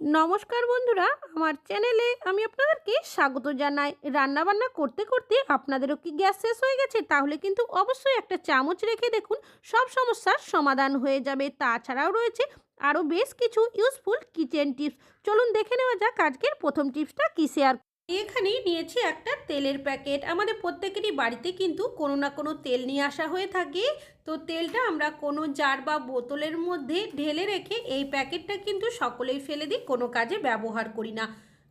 নমস্কার বন্ধুরা, আমার চ্যানেলে আমি আপনাদেরকে স্বাগত জানাই। রান্নাবান্না করতে করতে আপনাদেরও কি গ্যাস শেষ হয়ে গেছে? তাহলে কিন্তু অবশ্যই একটা চামচ রেখে দেখুন, সব সমস্যার সমাধান হয়ে যাবে। তাছাড়াও রয়েছে আরও বেশ কিছু ইউজফুল কিচেন টিপস চলুন দেখে নেওয়া যাক আজকের প্রথম টিপসটা কী শেয়ার এখানে নিয়েছি একটা তেলের প্যাকেট। আমাদের প্রত্যেকেরই বাড়িতে কিন্তু কোনো না কোনো তেল নিয়ে আসা হয়ে থাকে। তো তেলটা আমরা কোনো জার বা বোতলের মধ্যে ঢেলে রেখে এই প্যাকেটটা কিন্তু সকলেই ফেলে দিই, কোনো কাজে ব্যবহার করি না।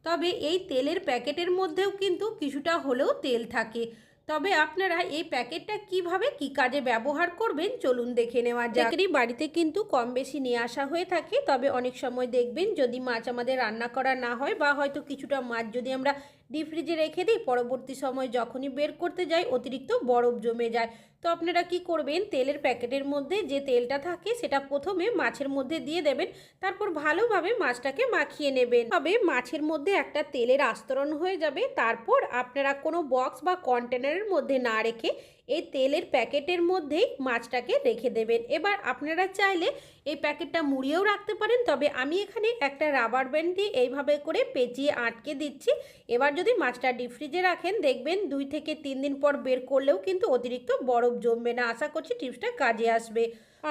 তবে এই তেলের প্যাকেটের মধ্যেও কিন্তু কিছুটা হলেও তেল থাকে। তবে আপনারা এই প্যাকেটটা কীভাবে, কি কাজে ব্যবহার করবেন, চলুন দেখে নেওয়া যাক। বাড়িতে কিন্তু কম বেশি নিয়ে আসা হয়ে থাকে, তবে অনেক সময় দেখবেন যদি মাছ আমাদের রান্না করা না হয় বা হয়তো কিছুটা মাছ যদি আমরা ডিপ ফ্রিজে রেখে দিই, পরবর্তী সময় যখনই বের করতে যাই, অতিরিক্ত বরফ জমে যায়। তো আপনারা কি করবেন? তেলের প্যাকেটের মধ্যে যে তেলটা থাকে সেটা প্রথমে মাছের মধ্যে দিয়ে দেবেন। তারপর ভালোভাবে মাছটাকে মাখিয়ে নেবেন। তবে মাছের মধ্যে একটা তেলের আস্তরণ হয়ে যাবে। তারপর আপনারা কোনো বক্স বা কন্টেনারের মধ্যে না রেখে এই তেলের প্যাকেটের মধ্যেই মাছটাকে রেখে দেবেন। এবার আপনারা চাইলে এই প্যাকেটটা মুড়িয়েও রাখতে পারেন। তবে আমি এখানে একটা রাবার ব্যান্ড দিয়ে এইভাবে করে পেঁচিয়ে আটকে দিচ্ছি। এবার যদি মাছটা ডিপ ফ্রিজে রাখেন, দেখবেন দুই থেকে তিন দিন পর বের করলেও কিন্তু অতিরিক্ত বরফ জমবে না। আশা করছি টিপসটা কাজে আসবে।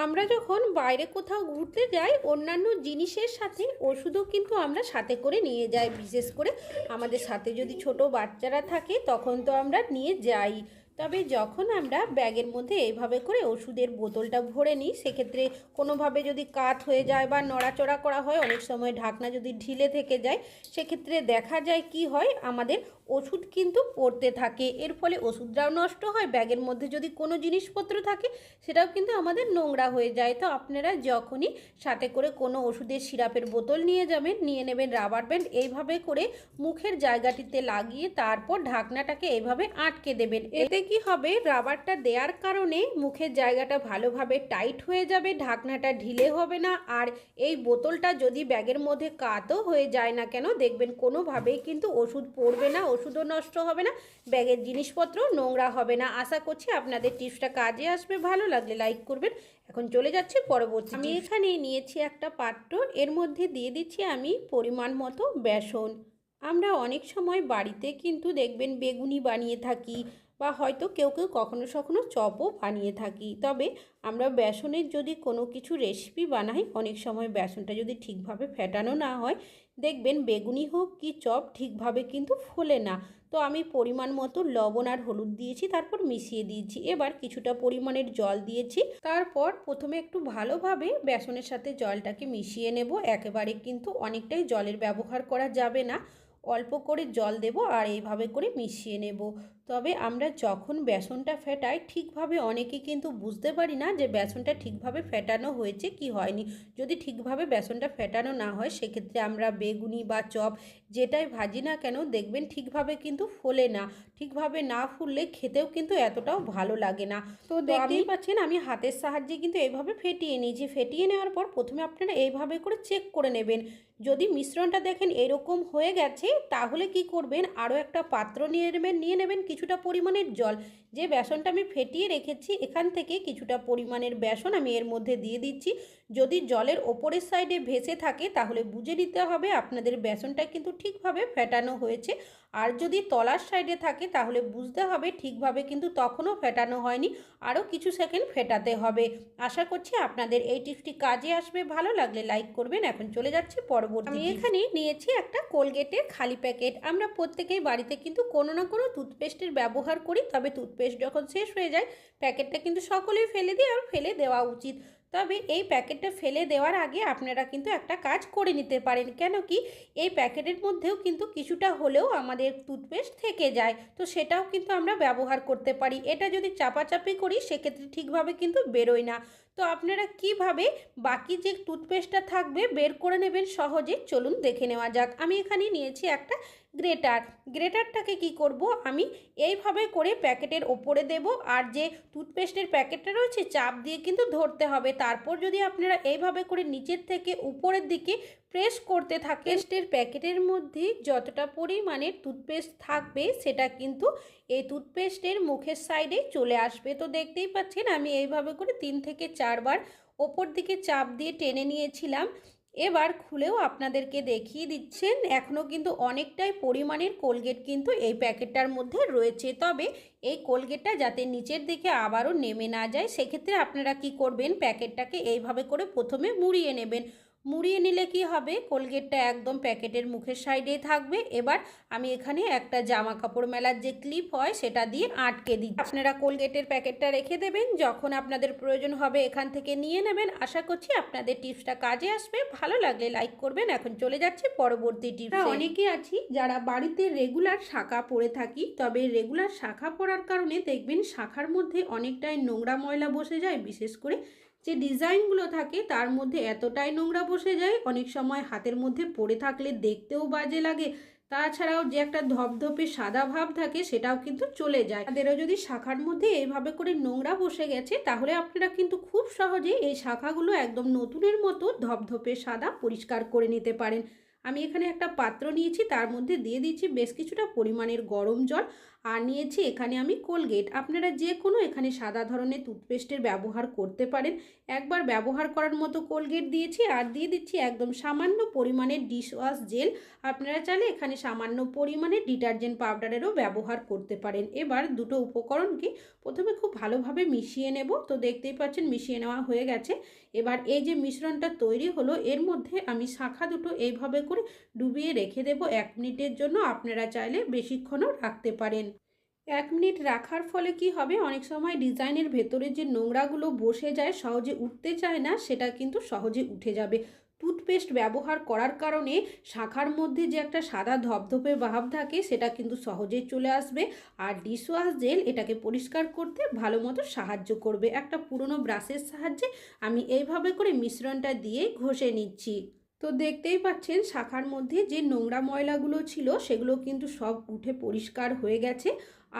আমরা যখন বাইরে কোথাও ঘুরতে যাই, অন্যান্য জিনিসের সাথে ওষুধও কিন্তু আমরা সাথে করে নিয়ে যাই। বিশেষ করে আমাদের সাথে যদি ছোট বাচ্চারা থাকে, তখন তো আমরা নিয়ে যাই। তবে যখন আমরা ব্যাগের মধ্যে এইভাবে করে ওষুধের বোতলটা ভরে নিই, সেক্ষেত্রে কোনোভাবে যদি কাত হয়ে যায় বা নড়াচড়া করা হয়, অনেক সময় ঢাকনা যদি ঢিলে থেকে যায়, সেক্ষেত্রে দেখা যায় কি হয়, আমাদের ওষুধ কিন্তু পড়তে থাকে। এর ফলে ওষুধটাও নষ্ট হয়, ব্যাগের মধ্যে যদি কোনো জিনিসপত্র থাকে, সেটাও কিন্তু আমাদের নোংরা হয়ে যায়। তো আপনারা যখনই সাথে করে কোনো ওষুধের সিরাপের বোতল নিয়ে যাবেন, নিয়ে নেবেন রাবার ব্যান্ড, এইভাবে করে মুখের জায়গাটিতে লাগিয়ে তারপর ঢাকনাটাকে এইভাবে আটকে দেবেন। এতে কি হবে? রাবারটা দেওয়ার কারণে মুখের জায়গাটা ভালোভাবে টাইট হয়ে যাবে ঢাকনাটা ঢিলে হবে না আর এই বোতলটা যদি ব্যাগের মধ্যে কাতও হয়ে যায় না কেন দেখবেন কোনোভাবেই কিন্তু ওষুধ পড়বে না ওষুধও নষ্ট হবে না ব্যাগের জিনিসপত্র নোংরা হবে না। আশা করছি আপনাদের টিপসটা কাজে আসবে ভালো লাগলে লাইক করবেন। এখন চলে যাচ্ছে পরবর্তী আমি এখানে নিয়েছি একটা পাত্র এর মধ্যে দিয়ে দিচ্ছি আমি পরিমাণ মতো বেসন। আমরা অনেক সময় বাড়িতে কিন্তু দেখবেন বেগুনি বানিয়ে থাকি বা হয়তো কেউ কেউ কখনো কখনো চপও বানিয়ে থাকি। তবে আমরা বেসনের যদি কোনো কিছু রেসিপি বানাই, অনেক সময় বেসনটা যদি ঠিকভাবে ফেটানো না হয়, দেখবেন বেগুনি হোক কি চপ ঠিকভাবে কিন্তু ফোলে না। তো আমি পরিমাণ মতো লবণ আর হলুদ দিয়েছি, তারপর মিশিয়ে দিয়েছি। এবার কিছুটা পরিমাণের জল দিয়েছি। তারপর প্রথমে একটু ভালোভাবে বেসনের সাথে জলটাকে মিশিয়ে নেব। একেবারে কিন্তু অনেকটাই জলের ব্যবহার করা যাবে না। অল্প করে জল দেব আর এইভাবে করে মিশিয়ে নেব। তবে আমরা যখন বেসনটা ফেটাই ঠিকভাবে অনেকে কিন্তু বুঝতে পারি না যে বেসনটা ঠিকভাবে ফেটানো হয়েছে কি হয়নি। যদি ঠিকভাবে বেসনটা ফেটানো না হয় সেক্ষেত্রে আমরা বেগুনি বা চপ যেটাই ভাজি না কেন দেখবেন ঠিকভাবে কিন্তু ফোলে না। ঠিকভাবে না ফুললে খেতেও কিন্তু এতটাও ভালো লাগে না। তো দেখতেই পাচ্ছেন আমি হাতের সাহায্যে কিন্তু এইভাবে ফেটিয়ে নিয়েছি ফেটিয়ে নেওয়ার পর প্রথমে আপনারা এইভাবে করে চেক করে নেবেন। যদি মিশ্রণটা দেখেন এরকম হয়ে গেছে তাহলে কি করবেন? আরও একটা পাত্র নিয়ে নেবেন নিয়ে নেবেন কিছুটা পরিমাণের জল যে বেসনটা আমি ফেটিয়ে রেখেছি এখান থেকে কিছুটা পরিমাণের বেসন আমি এর মধ্যে দিয়ে দিচ্ছি। যদি জলের ওপরের সাইডে ভেসে থাকে তাহলে বুঝে নিতে হবে আপনাদের বেসনটা কিন্তু ঠিকভাবে ফেটানো হয়েছে। আর যদি তলার সাইডে থাকে তাহলে বুঝতে হবে ঠিকভাবে কিন্তু তখনও ফেটানো হয়নি আরও কিছু সেকেন্ড ফেটাতে হবে। আশা করছি আপনাদের এই টিপসটি কাজে আসবে। ভালো লাগলে লাইক করবেন। এখন চলে যাচ্ছি পরবর্তী আমি এখানে নিয়েছি একটা কোলগেটের খালি প্যাকেট। আমরা প্রত্যেকেই বাড়িতে কিন্তু কোনো না কোনো টুথপেস্টের ব্যবহার করি তবে টুথপেস্ট যখন শেষ হয়ে যায়, প্যাকেটটা কিন্তু সকলেই ফেলে দিয়ে আর ফেলে দেওয়া উচিত। তবে এই প্যাকেটটা ফেলে দেওয়ার আগে আপনারা কিন্তু একটা কাজ করে নিতে পারেন। কেন কি, এই প্যাকেটের মধ্যেও কিন্তু কিছুটা হলেও আমাদের টুথপেস্ট থেকে যায়। তো সেটাও কিন্তু আমরা ব্যবহার করতে পারি। এটা যদি চাপাচাপি করি, সেক্ষেত্রে ঠিকভাবে কিন্তু বেরোয় না। তো আপনারা কীভাবে বাকি যে টুথপেস্টটা থাকবে বের করে নেবেন সহজে? চলুন দেখে নেওয়া যাক। আমি এখানে নিয়েছি একটা গ্রেটার। গ্রেটারটাকে কি করব? আমি এইভাবে করে প্যাকেটের ওপরে দেব। আর যে টুথপেস্টের প্যাকেটটা রয়েছে, চাপ দিয়ে কিন্তু ধরতে হবে। তারপর যদি আপনারা এইভাবে করে নিচের থেকে উপরের দিকে প্রেস করতে থাকে। পেস্টের প্যাকেটের মধ্যে যতটা পরিমাণে টুথপেস্ট থাকবে, সেটা কিন্তু এই টুথপেস্টের মুখের সাইডে চলে আসবে। তো দেখতেই পাচ্ছেন, আমি এইভাবে করে তিন থেকে চারবার ওপর দিকে চাপ দিয়ে টেনে নিয়েছিলাম। এবার খুলেও আপনাদেরকে দেখিয়ে দিচ্ছেন এখনও কিন্তু অনেকটাই পরিমাণের কোলগেট কিন্তু এই প্যাকেটটার মধ্যে রয়েছে। তবে এই কোলগেটটা যাতে নিচের দিকে আবারও নেমে না যায়, সেক্ষেত্রে আপনারা কি করবেন, প্যাকেটটাকে এইভাবে করে প্রথমে মুড়িয়ে নেবেন। মুড়িয়ে নিলে কি হবে? কোলগেটটা একদম প্যাকেটের মুখের সাইডেই থাকবে। এবার আমি এখানে একটা জামা কাপড় মেলার যে ক্লিপ হয়, সেটা দিয়ে আটকে দিই আপনারা কোলগেটের প্যাকেটটা রেখে দেবেন। যখন আপনাদের প্রয়োজন হবে, এখান থেকে নিয়ে নেবেন। আশা করছি আপনাদের টিপসটা কাজে আসবে। ভালো লাগলে লাইক করবেন। এখন চলে যাচ্ছি পরবর্তী টিপস। অনেকে আছি যারা বাড়িতে রেগুলার শাখা পরে থাকি। তবে রেগুলার শাখা পরার কারণে দেখবেন শাখার মধ্যে অনেকটাই নোংরা ময়লা বসে যায়। বিশেষ করে যে ডিজাইনগুলো থাকে তার মধ্যে এতটাই নোংরা বসে যায়, অনেক সময় হাতের মধ্যে পড়ে থাকলে দেখতেও বাজে লাগে। তাছাড়াও যে একটা ধপধপে সাদা ভাব থাকে সেটাও কিন্তু চলে যায়। তাদেরও যদি শাখার মধ্যে এইভাবে করে নোংরা বসে গেছে, তাহলে আপনারা কিন্তু খুব সহজে এই শাখাগুলো একদম নতুনের মতো ধপধপে সাদা পরিষ্কার করে নিতে পারেন। আমি এখানে একটা পাত্র নিয়েছি, তার মধ্যে দিয়ে দিচ্ছি বেশ কিছুটা পরিমাণের গরম জল। আর নিয়েছি এখানে আমি কোলগেট। আপনারা যে কোনো এখানে সাদা ধরনের টুথপেস্টের ব্যবহার করতে পারেন। একবার ব্যবহার করার মতো কোলগেট দিয়েছি আর দিয়ে দিচ্ছি একদম সামান্য পরিমাণের ডিশওয়াশ জেল। আপনারা চাইলে এখানে সামান্য পরিমাণে ডিটারজেন্ট পাউডারেরও ব্যবহার করতে পারেন। এবার দুটো উপকরণকে প্রথমে খুব ভালোভাবে মিশিয়ে নেব। তো দেখতেই পাচ্ছেন মিশিয়ে নেওয়া হয়ে গেছে। এবার এই যে মিশ্রণটা তৈরি হলো, এর মধ্যে আমি শাখা দুটো এইভাবে করে ডুবিয়ে রেখে দেব এক মিনিটের জন্য। আপনারা চাইলে বেশিক্ষণও রাখতে পারেন। এক মিনিট রাখার ফলে কি হবে? অনেক সময় ডিজাইনের ভেতরে যে নোংরাগুলো বসে যায়, সহজে উঠতে চায় না, সেটা কিন্তু সহজে উঠে যাবে। টুথপেস্ট ব্যবহার করার কারণে শাখার মধ্যে যে একটা সাদা ধপধপে ভাব থাকে, সেটা কিন্তু সহজেই চলে আসবে। আর ডিশওয়াশ জেল এটাকে পরিষ্কার করতে ভালো মতো সাহায্য করবে। একটা পুরনো ব্রাশের সাহায্যে আমি এইভাবে করে মিশ্রণটা দিয়ে ঘষে নিচ্ছি। তো দেখতেই পাচ্ছেন, শাখার মধ্যে যে নোংরা ময়লাগুলো ছিল, সেগুলো কিন্তু সব উঠে পরিষ্কার হয়ে গেছে।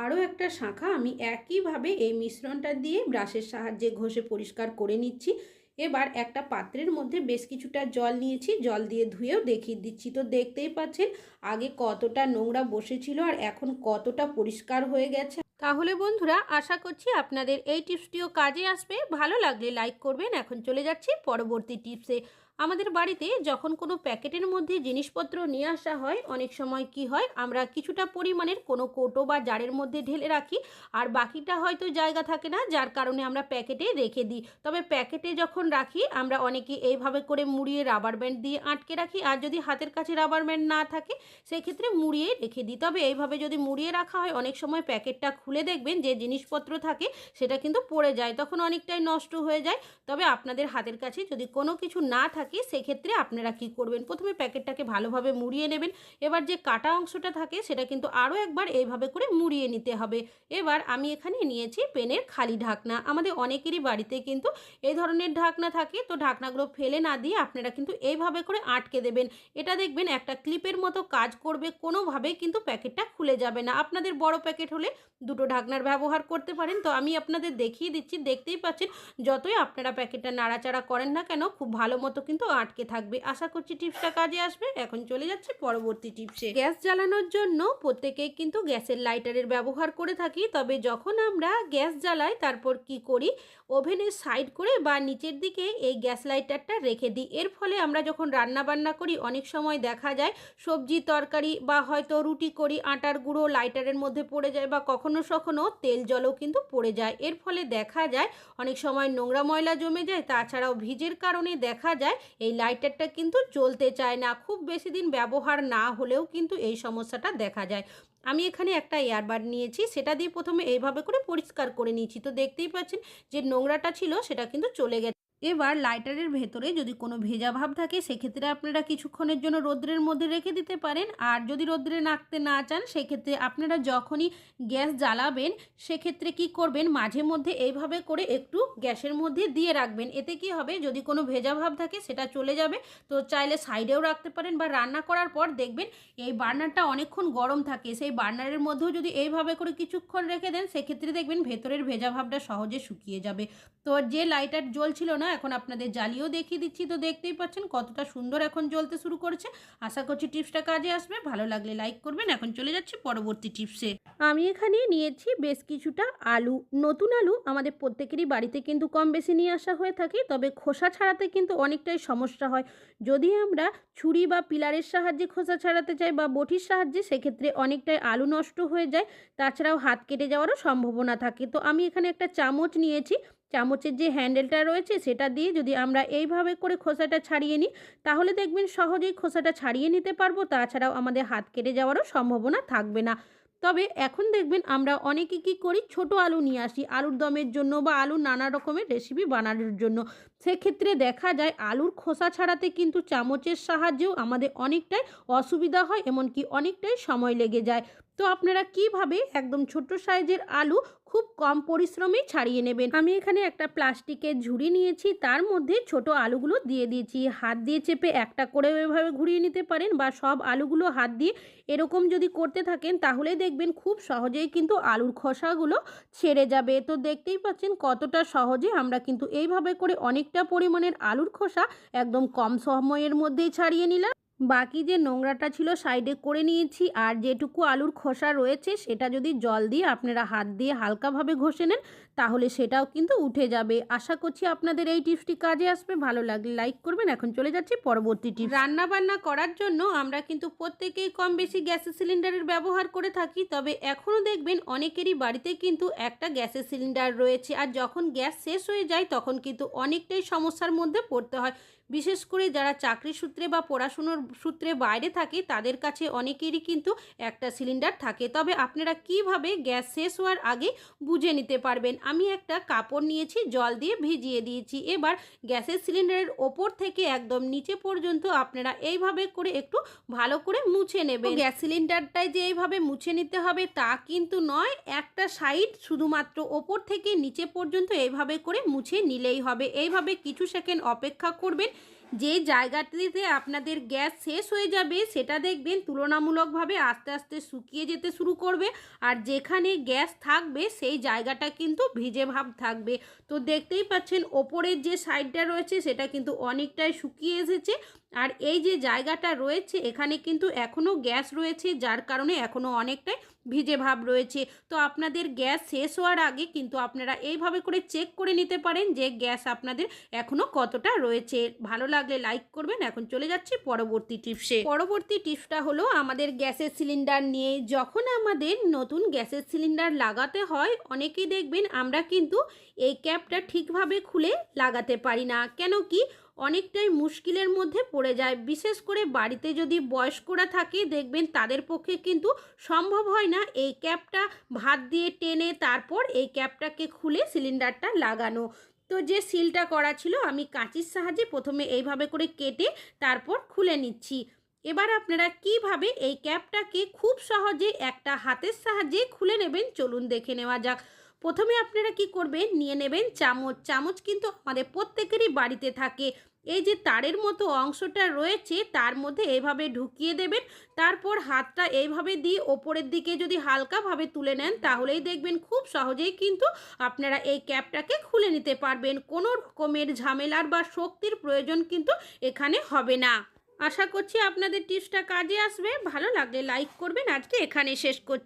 আরও একটা শাখা, আমি একইভাবে এই মিশ্রণটা দিয়ে ব্রাশের সাহায্যে ঘষে পরিষ্কার করে নিচ্ছি। এবার একটা পাত্রের মধ্যে বেশ কিছুটা জল নিয়েছি, জল দিয়ে ধুয়েও দেখিয়ে দিচ্ছি। তো দেখতেই পাচ্ছেন, আগে কতটা নোংরা বসেছিল আর এখন কতটা পরিষ্কার হয়ে গেছে। তাহলে বন্ধুরা, আশা করছি আপনাদের এই টিপসটিও কাজে আসবে। ভালো লাগলে লাইক করবেন। এখন চলে যাচ্ছি পরবর্তী টিপসে। আমাদের বাড়িতে যখন কোনো প্যাকেটের মধ্যে জিনিসপত্র নিয়ে আসা হয়, অনেক সময় কি হয়, আমরা কিছুটা পরিমাণের কোনো কোটো বা জারের মধ্যে ঢেলে রাখি আর বাকিটা হয়তো জায়গা থাকে না, যার কারণে আমরা প্যাকেটে রেখে দিই। তবে প্যাকেটে যখন রাখি, আমরা অনেকে এইভাবে করে মুড়িয়ে রাবার ব্যান্ড দিয়ে আটকে রাখি আর যদি হাতের কাছে রাবার ব্যান্ড না থাকে, সেক্ষেত্রে মুড়িয়ে রেখে দিই। তবে এইভাবে যদি মুড়িয়ে রাখা হয়, অনেক সময় প্যাকেটটা খুলে দেখবেন যে জিনিসপত্র থাকে, সেটা কিন্তু পড়ে যায়, তখন অনেকটাই নষ্ট হয়ে যায়। তবে আপনাদের হাতের কাছে যদি কোনো কিছু না থাকে থাকে, সেক্ষেত্রে আপনারা কি করবেন? প্রথমে প্যাকেটটাকে ভালোভাবে মুড়িয়ে নেবেন। এবার যে কাটা অংশটা থাকে, সেটা কিন্তু আরও একবার এইভাবে করে মুড়িয়ে নিতে হবে। এবার আমি এখানে নিয়েছি পেনের খালি ঢাকনা। আমাদের অনেকেরই বাড়িতে কিন্তু এই ধরনের ঢাকনা থাকে। তো ঢাকনাগুলো ফেলে না দিয়ে আপনারা কিন্তু এইভাবে করে আটকে দেবেন। এটা দেখবেন একটা ক্লিপের মতো কাজ করবে, কোনোভাবেই কিন্তু প্যাকেটটা খুলে যাবে না। আপনাদের বড় প্যাকেট হলে দুটো ঢাকনার ব্যবহার করতে পারেন। তো আমি আপনাদের দেখিয়ে দিচ্ছি, দেখতেই পাচ্ছেন, যতই আপনারা প্যাকেটটা নাড়াচাড়া করেন না কেন, খুব ভালো মতো কিন্তু আটকে থাকবে। আশা করছি টিপসটা কাজে আসবে। এখন চলে যাচ্ছে পরবর্তী টিপসে। গ্যাস জ্বালানোর জন্য প্রত্যেকেই কিন্তু গ্যাসের লাইটারের ব্যবহার করে থাকি। তবে যখন আমরা গ্যাস জ্বালাই, তারপর কি করি? ওভেনের সাইড করে বা নিচের দিকে এই গ্যাস লাইটারটা রেখে দিই। এর ফলে আমরা যখন রান্না বান্না করি, অনেক সময় দেখা যায় সবজি তরকারি বা হয়তো রুটি করি, আটার গুঁড়ো লাইটারের মধ্যে পড়ে যায় বা কখনো সখনো তেল জলও কিন্তু পড়ে যায়। এর ফলে দেখা যায় অনেক সময় নোংরা ময়লা জমে যায়, তাছাড়াও ভিজের কারণে দেখা যায় এই লাইটারটা কিন্তু চলতে চায় না। খুব বেশি দিন ব্যবহার না হলেও কিন্তু এই সমস্যাটা দেখা যায়। আমি এখানে একটা এয়ারবাড নিয়েছি, সেটা দিয়ে প্রথমে এইভাবে করে পরিষ্কার করে নিয়েছি। তো দেখতেই পাচ্ছেন যে নোংরাটা ছিল, সেটা কিন্তু চলে গেছে। এবার লাইটারের ভেতরে যদি কোনো ভেজা ভাব থাকে, সেক্ষেত্রে আপনারা কিছুক্ষণের জন্য রোদ্রের মধ্যে রেখে দিতে পারেন। আর যদি রোদ্রে রাখতে না চান, সেক্ষেত্রে আপনারা যখনই গ্যাস জ্বালাবেন, সেক্ষেত্রে কি করবেন, মাঝে মধ্যে এইভাবে করে একটু গ্যাসের মধ্যে দিয়ে রাখবেন। এতে কি হবে, যদি কোনো ভেজা ভাব থাকে, সেটা চলে যাবে। তো চাইলে সাইডেও রাখতে পারেন বা রান্না করার পর দেখবেন এই বার্নারটা অনেকক্ষণ গরম থাকে। সেই বার্নারের মধ্যেও যদি এইভাবে করে কিছুক্ষণ রেখে দেন, সেক্ষেত্রে দেখবেন ভেতরের ভেজা ভাবটা সহজে শুকিয়ে যাবে। তো যে লাইটার জ্বলছিল না এখন আপনাদের জ্বালিয়েও দেখিয়ে দিচ্ছি। তো দেখতেই পাচ্ছেন কতটা সুন্দর এখন জ্বলতে শুরু করেছে। আশা করছি টিপসটা কাজে আসবে। ভালো লাগলে লাইক করবেন। এখন চলে যাচ্ছি পরবর্তী টিপসে। আমি এখানে নিয়েছি বেশ কিছুটা আলু। নতুন আলু আমাদের প্রত্যেকেরই বাড়িতে কিন্তু কম বেশি নিয়ে আসা হয়ে থাকে। তবে খোসা ছাড়াতে কিন্তু অনেকটাই সমস্যা হয়। যদি আমরা ছুরি বা পিলারের সাহায্যে খোসা ছাড়াতে চাই বা বটির সাহায্যে, সেক্ষেত্রে অনেকটাই আলু নষ্ট হয়ে যায়। তাছাড়াও হাত কেটে যাওয়ারও সম্ভাবনা থাকে। তো আমি এখানে একটা চামচ নিয়েছি। চামচের যে হ্যান্ডেলটা রয়েছে সেটা দিয়ে যদি আমরা এইভাবে করে খোসাটা ছাড়িয়ে নিই, তাহলে দেখবেন সহজেই খোসাটা ছাড়িয়ে নিতে পারব। তাছাড়াও আমাদের হাত কেটে যাওয়ারও সম্ভাবনা থাকবে না। তবে এখন দেখবেন আমরা অনেকে কী করি, ছোট আলু নিয়ে আসি। আলুর দমের জন্য বা আলুর নানা রকমের রেসিপি বানানোর জন্য। সেক্ষেত্রে দেখা যায় আলুর খোসা ছাড়াতে কিন্তু চামচের সাহায্যেও আমাদের অনেকটাই অসুবিধা হয়, এমনকি অনেকটাই সময় লেগে যায়। তো আপনারা কীভাবে একদম ছোট্ট সাইজের আলু খুব কম পরিশ্রমেই ছাড়িয়ে নেবেন? আমি এখানে একটা প্লাস্টিকের ঝুড়ি নিয়েছি, তার মধ্যে ছোট আলুগুলো দিয়ে দিয়েছি। হাত দিয়ে চেপে একটা করে এভাবে ঘুরিয়ে নিতে পারেন বা সব আলুগুলো হাত দিয়ে এরকম যদি করতে থাকেন, তাহলে দেখবেন খুব সহজেই কিন্তু আলুর খোসাগুলো ছেড়ে যাবে। তো দেখতেই পাচ্ছেন কতটা সহজে আমরা কিন্তু এইভাবে করে অনেকটা পরিমাণের আলুর খোসা একদম কম সময়ের মধ্যেই ছাড়িয়ে নিলাম। বাকি যে নোংরাটা ছিল সাইডে করে নিয়েছি আর যেটুকু আলুর খোসা রয়েছে সেটা যদি জল দিয়ে আপনারা হাত দিয়ে হালকাভাবে ঘষে নেন, তাহলে সেটাও কিন্তু উঠে যাবে। আশা করছি আপনাদের এই টিপসটি কাজে আসবে। ভালো লাগলে লাইক করবেন। এখন চলে যাচ্ছি পরবর্তী টিপস। রান্না বান্না করার জন্য আমরা কিন্তু প্রত্যেকেই কম বেশি গ্যাসের সিলিন্ডারের ব্যবহার করে থাকি, তবে এখনও দেখবেন অনেকেরই বাড়িতে কিন্তু একটা গ্যাসের সিলিন্ডার রয়েছে আর যখন গ্যাস শেষ হয়ে যায় তখন কিন্তু অনেকটাই সমস্যার মধ্যে পড়তে হয়। বিশেষ করে যারা চাকরি সূত্রে বা পড়াশুনোর সূত্রে বাইরে থাকে, তাদের কাছে অনেকেরই কিন্তু একটা সিলিন্ডার থাকে। তবে আপনারা কীভাবে গ্যাস শেষ হওয়ার আগে বুঝে নিতে পারবেন? আমি একটা কাপড় নিয়েছি, জল দিয়ে ভিজিয়ে দিয়েছি। এবার গ্যাসের সিলিন্ডারের ওপর থেকে একদম নিচে পর্যন্ত আপনারা এইভাবে করে একটু ভালো করে মুছে নেবেন। গ্যাস সিলিন্ডারটায় যে এইভাবে মুছে নিতে হবে, তা কিন্তু নয়। একটা সাইড শুধুমাত্র ওপর থেকে নিচে পর্যন্ত এইভাবে করে মুছে নিলেই হবে। এইভাবে কিছু সেকেন্ড অপেক্ষা করবেন। যে জায়গাটিতে আপনাদের গ্যাস শেষ হয়ে যাবে, সেটা দেখবেন তুলনামূলকভাবে আস্তে আস্তে শুকিয়ে যেতে শুরু করবে। আর যেখানে গ্যাস থাকবে, সেই জায়গাটা কিন্তু ভিজে ভাব থাকবে। তো দেখতেই পাচ্ছেন, ওপরের যে সাইডটা রয়েছে, সেটা কিন্তু অনেকটাই শুকিয়ে এসেছে। আর এই যে জায়গাটা রয়েছে, এখানে কিন্তু এখনও গ্যাস রয়েছে, যার কারণে এখনও অনেকটাই ভিজে ভাব রয়েছে। তো আপনাদের গ্যাস শেষ হওয়ার আগে কিন্তু আপনারা এইভাবে করে চেক করে নিতে পারেন যে গ্যাস আপনাদের এখনও কতটা রয়েছে। ভালো লাগলে লাইক করবেন। এখন চলে যাচ্ছি পরবর্তী টিপসে। পরবর্তী টিপসটা হলো আমাদের গ্যাসের সিলিন্ডার নিয়ে। যখন আমাদের নতুন গ্যাসের সিলিন্ডার লাগাতে হয়, অনেকেই দেখবেন আমরা কিন্তু এই ক্যাপটা ঠিকভাবে খুলে লাগাতে পারি না। কেন কি? অনেকটাই মুশকিলের মধ্যে পড়ে যায়। বিশেষ করে বাড়িতে যদি বয়স্করা থাকে, দেখবেন তাদের পক্ষে কিন্তু সম্ভব হয় না এই ক্যাপটা ভাত দিয়ে টেনে তারপর এই ক্যাপটাকে খুলে সিলিন্ডারটা লাগানো। তো যে সিলটা করা ছিল, আমি কাঁচির সাহায্যে প্রথমে এইভাবে করে কেটে তারপর খুলে নিচ্ছি। এবার আপনারা কীভাবে এই ক্যাপটাকে খুব সহজে একটা হাতের সাহায্যে খুলে নেবেন, চলুন দেখে নেওয়া যাক। প্রথমে আপনারা কি করবেন? নিয়ে নেবেন চামচ। চামচ কিন্তু আমাদের প্রত্যেকেরই বাড়িতে থাকে। এই যে তারের মতো অংশটা রয়েছে, তার মধ্যে এইভাবে ঢুকিয়ে দেবেন। তারপর হাতটা এইভাবে দিয়ে ওপরের দিকে যদি হালকাভাবে তুলে নেন, তাহলেই দেখবেন খুব সহজেই কিন্তু আপনারা এই ক্যাপটাকে খুলে নিতে পারবেন। কোনো রকমের ঝামেলার বা শক্তির প্রয়োজন কিন্তু এখানে হবে না। আশা করছি আপনাদের টিপসটা কাজে আসবে। ভালো লাগলে লাইক করবেন। আজকে এখানে শেষ করছি